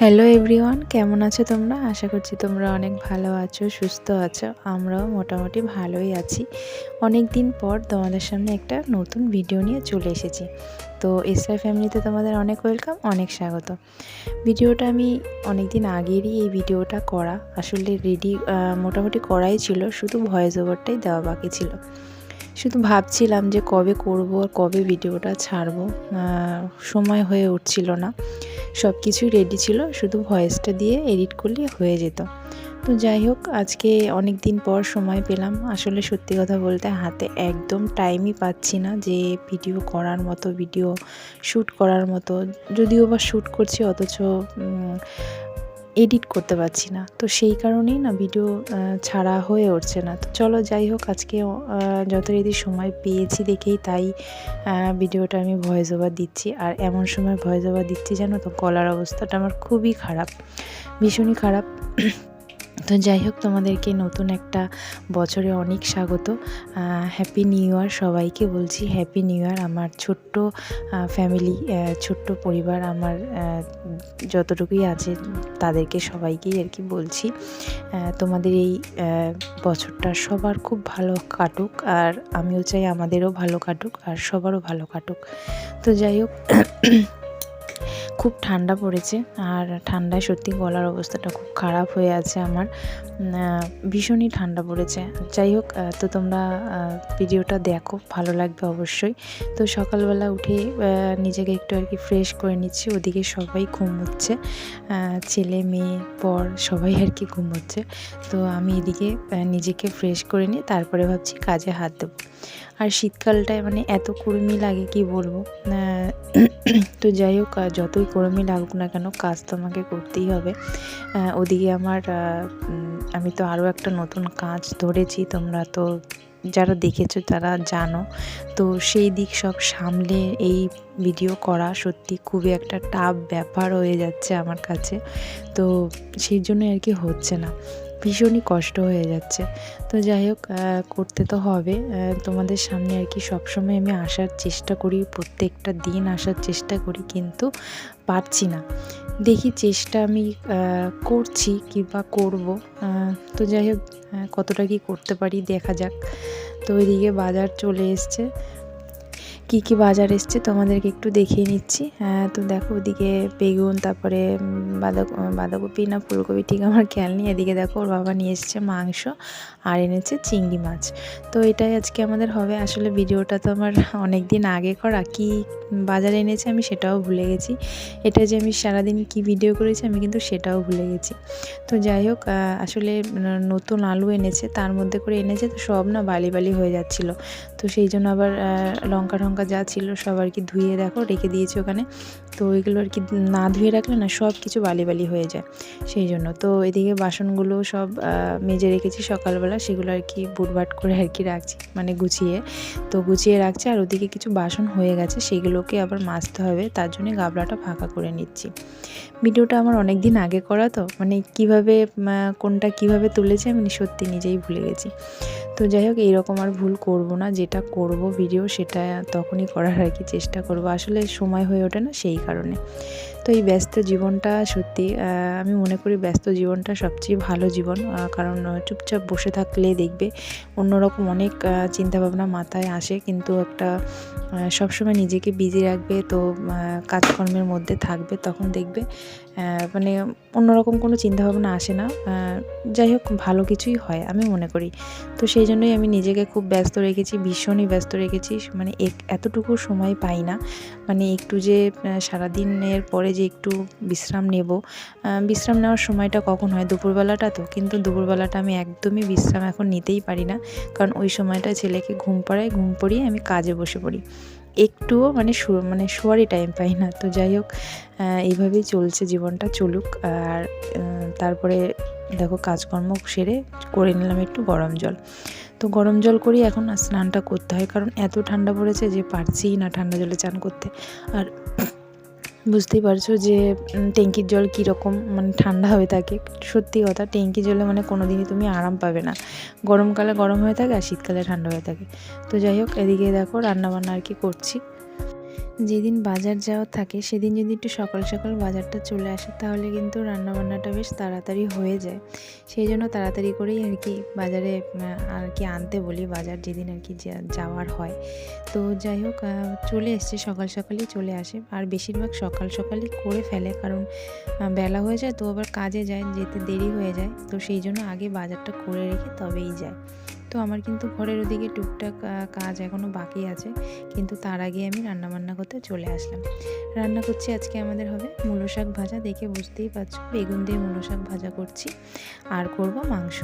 Hello everyone কেমন আছো তোমরা? আশা করছি তোমরা অনেক ভালো আছো, সুস্থ আছো। আমরাও মোটামুটি ভালোই আছি। অনেক দিন পর তোমাদের সামনে একটা নতুন ভিডিও নিয়ে চলে এসেছি। তো এসআই ফ্যামিলিতে তোমাদের অনেক ওয়েলকাম অনেক স্বাগত। ভিডিওটা আমি অনেক দিন আগেরই এই ভিডিওটা করা, আসলে রেডি মোটামুটি করাই ছিল, শুধু ভয়েস ওভারটাই দেওয়া বাকি ছিল। শুধু ভাবছিলাম যে কবে করব আর কবে ভিডিওটা ছাড়বো সময় হয়ে উঠছিল না। সব কিছুই রেডি ছিল, শুধু ভয়েসটা দিয়ে এডিট করলে হয়ে যেত। তো যাই হোক, আজকে অনেক দিন পর সময় পেলাম। আসলে সত্যি কথা বলতে হাতে একদম টাইমই পাচ্ছি না যে ভিডিও করার মতো ভিডিও শ্যুট করার মতো। যদিও বা শ্যুট করছি, অথচ এডিট করতে পারছি না। তো সেই কারণেই না ভিডিও ছাড়া হয়ে উঠছে না। তো চলো যাই হোক, আজকে যথারীতি সময় পেয়েছি দেখেই তাই ভিডিওটা আমি ভয়েস ওভার দিচ্ছি। আর এমন সময় ভয়েস ওভার দিচ্ছি জানো তো কলার অবস্থাটা আমার খুবই খারাপ, ভীষণই খারাপ। তো যাই হোক, তোমাদেরকে নতুন একটা বছরে অনেক স্বাগত। হ্যাপি নিউ ইয়ার সবাইকে বলছি। হ্যাপি নিউ ইয়ার আমার ছোট্ট ফ্যামিলি ছোট্ট পরিবার, আমার যতটুকুই আছে তাদেরকে সবাইকেই আর কি বলছি। তোমাদের এই বছরটা সবার খুব ভালো কাটুক, আর আমিও চাই আমাদেরও ভালো কাটুক, আর সবারও ভালো কাটুক। তো যাই হোক খুব ঠান্ডা পড়েছে আর ঠান্ডায় সত্যি গলার অবস্থাটা খুব খারাপ হয়ে আছে আমার। ভীষণই ঠান্ডা পড়েছে। যাই হোক তো তোমরা ভিডিওটা দেখো, ভালো লাগবে অবশ্যই। তো সকালবেলা উঠে নিজেকে একটু আর কি ফ্রেশ করে নিচ্ছি। ওদিকে সবাই ঘুমোচ্ছে ছেলে, মেয়ে পর সবাই আর কি ঘুমোচ্ছে তো আমি এদিকে নিজেকে ফ্রেশ করে নিয়ে তারপরে ভাবছি কাজে হাত দেবো। আর শীতকালটায় মানে এত কুর্মি লাগে, কি বলব? তো যাই হোক যতই কুর্মি লাগুক না কেন, কাজ তো আমাকে করতেই হবে। ওদিকে আমার আমি তো আরও একটা নতুন কাজ ধরেছি, তোমরা তো যারা দেখেছ তারা জানো। তো সেই দিক সব সামলে এই ভিডিও করা সত্যি খুবই একটা টাফ ব্যাপার হয়ে যাচ্ছে আমার কাছে। তো সেই জন্য আর কি হচ্ছে না। ভীষণই কষ্ট হয়ে যাচ্ছে। তো যাই হোক করতে তো হবে। তোমাদের সামনে আর কি সবসময় আমি আসার চেষ্টা করি, প্রত্যেকটা দিন আসার চেষ্টা করি, কিন্তু পারছি না। দেখি চেষ্টা আমি করছি কিংবা করব। তো যাই হোক কতটা কি করতে পারি দেখা যাক। তো ওইদিকে বাজার চলে এসছে। কি কি বাজার এসছে তোমাদেরকে একটু দেখিয়ে নিচ্ছি। হ্যাঁ তো দেখো ওদিকে বেগুন, তারপরে বাঁধা বাঁধাকপি না ফুলকপি ঠিক আমার খেয়াল নেই। এদিকে দেখো ওর বাবা নিয়ে এসছে মাংস আর এনেছে চিংড়ি মাছ। তো এটাই আজকে আমাদের হবে। আসলে ভিডিওটা তো আমার অনেক দিন আগে করা। কি বাজারে এনেছে আমি সেটাও ভুলে গেছি। এটা যে আমি সারাদিন কি ভিডিও করেছি আমি কিন্তু সেটাও ভুলে গেছি। তো যাই হোক আসলে নতুন আলু এনেছে, তার মধ্যে করে এনেছে, তো সব না বালি বালি হয়ে যাচ্ছিল। তো সেই জন্য আবার লঙ্কা টঙ্কা যা ছিল সব আর কি ধুয়ে দেখো, রেখে দিয়েছি ওখানে। তো ওইগুলো আর কি না ধুয়ে রাখলে না সব কিছু বালি বালি হয়ে যায়। সেই জন্য তো এদিকে বাসনগুলো সব মেজে রেখেছি সকালবেলা, সেগুলো আর কি বুটবাট করে আর কি রাখছি মানে গুছিয়ে। তো গুছিয়ে রাখছি আর ওদিকে কিছু বাসন হয়ে গেছে, সেগুলোকে আবার মাজতে হবে, তার জন্য গাবলাটা ফাঁকা করে নিচ্ছি। ভিডিওটা আমার অনেক দিন আগে করা তো মানে কীভাবে কোনটা কীভাবে তুলেছি আমি সত্যি নিজেই ভুলে গেছি। তো যাই হোক, এইরকম আর ভুল করব না, যেটা করব ভিডিও সেটা তখনই করার আর কি চেষ্টা করব। আসলে সময় হয়ে ওঠে না সেই কারণে। তো এই ব্যস্ত জীবনটা সত্যি আমি মনে করি ব্যস্ত জীবনটা সবচেয়ে ভালো জীবন। কারণ চুপচাপ বসে থাকলে দেখবে অন্যরকম অনেক চিন্তাভাবনা মাথায় আসে। কিন্তু একটা সবসময় নিজেকে বিজি রাখবে তো কাজকর্মের মধ্যে থাকবে, তখন দেখবে মানে অন্যরকম কোনো চিন্তাভাবনা আসে না। যাই হোক, ভালো কিছুই হয় আমি মনে করি। তো সেই জন্যই আমি নিজেকে খুব ব্যস্ত রেখেছি, ভীষণই ব্যস্ত রেখেছি। মানে এক, এতটুকু সময় পাই না। মানে একটু যে সারাদিনের পরে যে একটু বিশ্রাম নেব বিশ্রাম নেওয়ার সময়টা কখন হয়? দুপুরবেলাটা তো। কিন্তু দুপুরবেলাটা আমি একদমই বিশ্রাম এখন নিতেই পারি না। কারণ ওই সময়টা ছেলেকে ঘুম পাড়ায়, ঘুম পড়িয়ে আমি কাজে বসে পড়ি। একটুও মানে মানে শোয়ারই টাইম পাই না। তো যাই হোক এইভাবেই চলছে জীবনটা, চলুক। আর তারপরে দেখো কাজকর্ম সেরে করে নিলাম একটু গরম জল। তো গরম জল করি এখন স্নানটা করতে হয়। কারণ এত ঠান্ডা পড়েছে যে পারছি না ঠান্ডা জলে চান করতে। আর বুঝতেই পারছ যে ট্যাঙ্কির জল কীরকম মানে ঠান্ডা হয়ে থাকে। সত্যি কথা ট্যাঙ্কি জলে মানে কোনো দিনই তুমি আরাম পাবে না। গরমকালে গরম হয়ে থাকে আর শীতকালে ঠান্ডা হয়ে থাকে। তো যাই হোক, এদিকে দেখো রান্নাবান্না আর কি করছি। যেদিন বাজার যাওয়ার থাকে, সেদিন যদি একটু সকাল সকাল বাজারটা চলে আসে, তাহলে কিন্তু রান্নাবান্নাটা বেশ তাড়াতাড়ি হয়ে যায়। সেই জন্য তাড়াতাড়ি করেই আর কি বাজারে আর কি আনতে বলি, বাজার যেদিন আর কি যাওয়ার হয়। তো যাই হোক চলে এসছে, সকাল সকালই চলে আসে। আর বেশিরভাগ সকাল সকালই করে ফেলে, কারণ বেলা হয়ে যায়, তো আবার কাজে যায়, যেতে দেরি হয়ে যায়। তো সেই জন্য আগে বাজারটা করে রেখে তবেই যায়। তো আমার কিন্তু ঘরের ওদিকে টুকটাক কাজ এখনও বাকি আছে। কিন্তু তার আগে আমি রান্না বান্না করতে চলে আসলাম। রান্না করছি আজকে আমাদের হবে মুলো শাক ভাজা। দেখে বুঝতেই পারছ, বেগুন দিয়ে মুলো শাক ভাজা করছি। আর করব মাংস।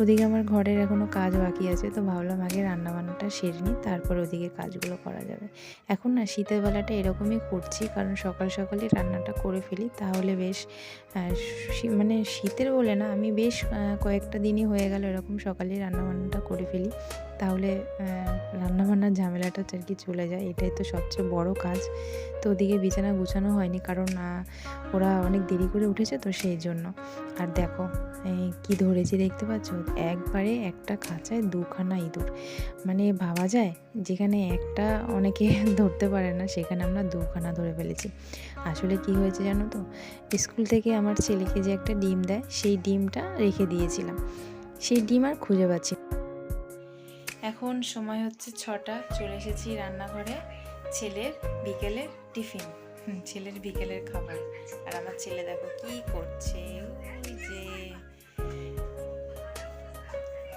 ওদিকে আমার ঘরের এখনও কাজ বাকি আছে, তো ভাবলাম আগে রান্নাবান্নাটা সেরে নিই, তারপর ওদিকে কাজগুলো করা যাবে। এখন না শীতের বেলাটা এরকমই করছি, কারণ সকাল সকালে রান্নাটা করে ফেলি, তাহলে বেশ মানে শীতের বলে না, আমি বেশ কয়েকটা দিনই হয়ে গেল এরকম সকালে রান্নাবান্নাটা করে ফেলি। তাহলে রান্নাবান্নার ঝামেলাটা আর কি চলে যায়। এটাই তো সবচেয়ে বড় কাজ। তো ওদিকে বিছানা গুছানো হয়নি কারণ ওরা অনেক দেরি করে উঠেছে তো সেই জন্য। আর দেখো কি ধরেছি দেখতে পাচ্ছ? একবারে একটা খাঁচায় দুখানা ইঁদুর। মানে ভাবা যায়, যেখানে একটা অনেকে ধরতে পারে না, সেখানে আমরা দুখানা ধরে ফেলেছি। আসলে কি হয়েছে জানো তো? স্কুল থেকে আমার ছেলেকে যে একটা ডিম দেয়, সেই ডিমটা রেখে দিয়েছিলাম। সেই ডিম আর খুঁজে পাচ্ছি। এখন সময় হচ্ছে ছটা, চলে এসেছি রান্নাঘরে, ছেলের বিকেলের টিফিন ছেলের বিকেলের খাবার। আর আমার ছেলে দেখো কি করছে যে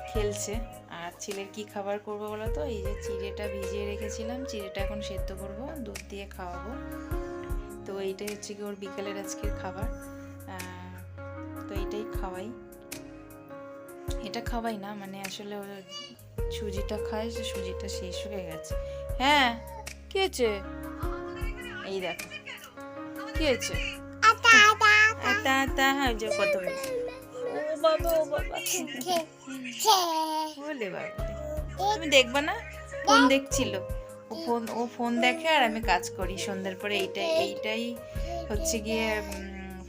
খেলছে। আর ছেলের কি খাবার করব বলো তো? এই যে চিড়েটা ভিজিয়ে রেখেছিলাম, চিড়েটা এখন সেদ্ধ করব, দুধ দিয়ে খাওয়াবো। তো এইটাই হচ্ছে কি ওর বিকেলের আজকের খাবার। তো এইটাই খাওয়াই। এটা খাওয়াই না মানে আসলে ওর সুজিটা খায় সে সুজিটা শেষ হয়ে গেছে। হ্যাঁ কি হয়েছে? এই দেখো কি হয়েছে? আতা আতা হ্যাঁ যে কত হয়েছে। ও বাবা ও বাবা। বলে বাবা তুমি দেখবা না? ফোন দেখছিল। ও ফোন ও ফোন দেখে আর আমি কাজ করি। সন্ধ্যার পরে এইটাই এইটাই হচ্ছে গিয়ে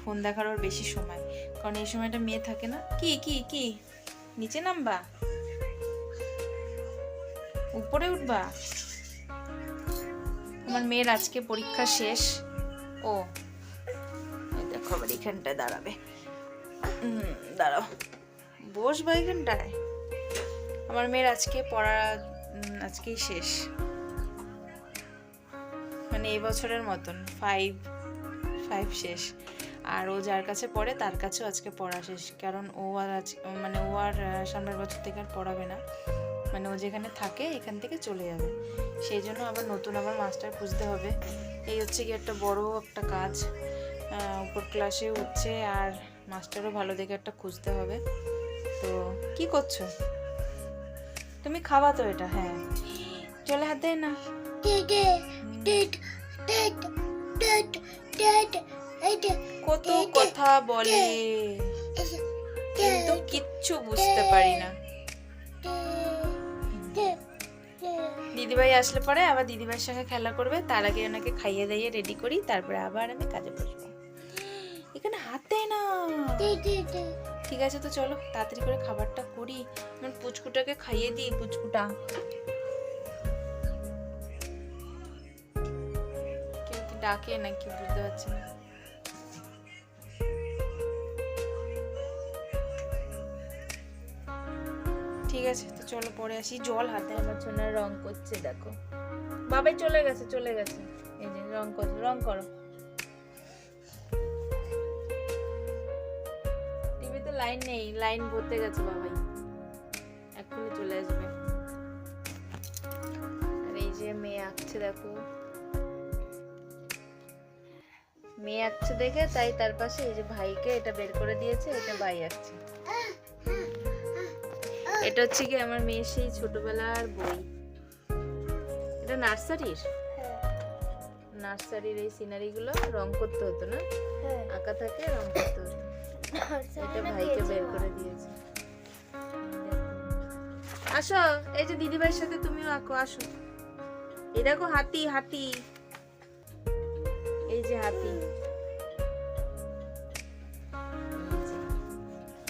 ফোন দেখার ওর বেশি সময়। কারণ এই সময়টা মেয়ে থাকে না। কি কি কি? নিচে নামবা। উপরে উঠবা। আমার মেয়ের আজকে পরীক্ষা শেষ। ও দেখো আবার এখানটায় দাঁড়াবে। দাঁড়াও। বসবা এখানটায়। আমার মেয়ের আজকে পড়া আজকেই শেষ। মানে এই বছরের মতন ফাইভ ফাইভ শেষ। আর ও যার কাছে পড়ে, তার কাছেও আজকে পড়া শেষ। কারণ ও আর আজ মানে ও আর সামনের বছর থেকে আর পড়াবে না। মানে ও যেখানে থাকে, এখান থেকে চলে যাবে। সেই জন্য আবার নতুন আবার মাস্টার খুঁজতে হবে। এই হচ্ছে কি একটা বড় একটা কাজ। উপর ক্লাসে উঠছে আর মাস্টারও ভালো দেখে একটা খুঁজতে হবে। তো কি করছ? তুমি খাবা তো এটা হ্যাঁ। চলে হাত দেয় না। কত কথা বলে। কিন্তু কিচ্ছু বুঝতে পারি না। দিদিভাই আসলে পরে আবার দিদিভাইয়ের সঙ্গে খেলা করবে তার আগে ওনাকে খাইয়ে দাইয়ে রেডি করি তারপরে আবার আমি কাজে বসবো। এখানে হাত দেয় না ঠিক আছে তো চলো তাড়াতাড়ি করে খাবারটা করি। আমার পুচকুটাকে খাইয়ে দিই পুচকুটা। কেউ কি ডাকে নাকি? বুঝতে পারছি না। ঠিক আছে, তো চলো পরে আসি। জল হাতে আমার জন্য রং করছে, দেখো। বাবাই চলে গেছে চলে গেছে। এই যে, রং কর, রং করো। টিভিতে লাইন নেই, লাইন ভরতে গেছে বাবাই। এক্ষুনি চলে আসবে। আর এই যে মেয়ে আঁকছে, দেখো। মেয়ে আঁকছে দেখে, তাই তার পাশে এই যে ভাইকে এটা বের করে দিয়েছে, এটা ভাই আঁকছে। এটা হচ্ছে কি আমার মেয়ের সেই ছোটবেলার বই। এটা নার্সারির? নার্সারির এই সিনারি গুলো রং করতে হতো না? আঁকা থাকে রং করতে হতো। এটা ভাইকে বের করে দিয়েছে। আসো এই যে দিদিভাইয়ের সাথে তুমিও আঁকো আসো। এই দেখো হাতি হাতি। এই যে হাতি।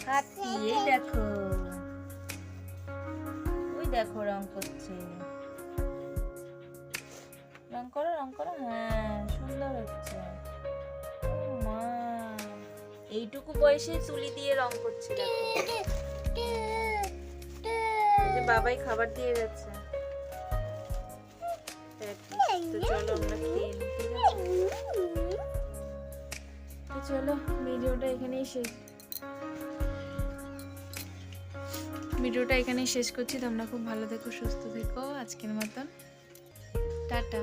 হাতি এই দেখো। দেখো রং করছে। রং করো রং করো। হ্যাঁ সুন্দর হচ্ছে। মা, এইটুকু বয়সে তুলি দিয়ে রং করছে, দেখো। বাবাই খাবার দিয়ে যাচ্ছে। চলো, ভিডিওটা এখানেই শেষ। ভিডিওটা এখানেই শেষ করছি। তোমরা খুব ভালো থেকো সুস্থ থেকো। আজকের মতন। টাটা।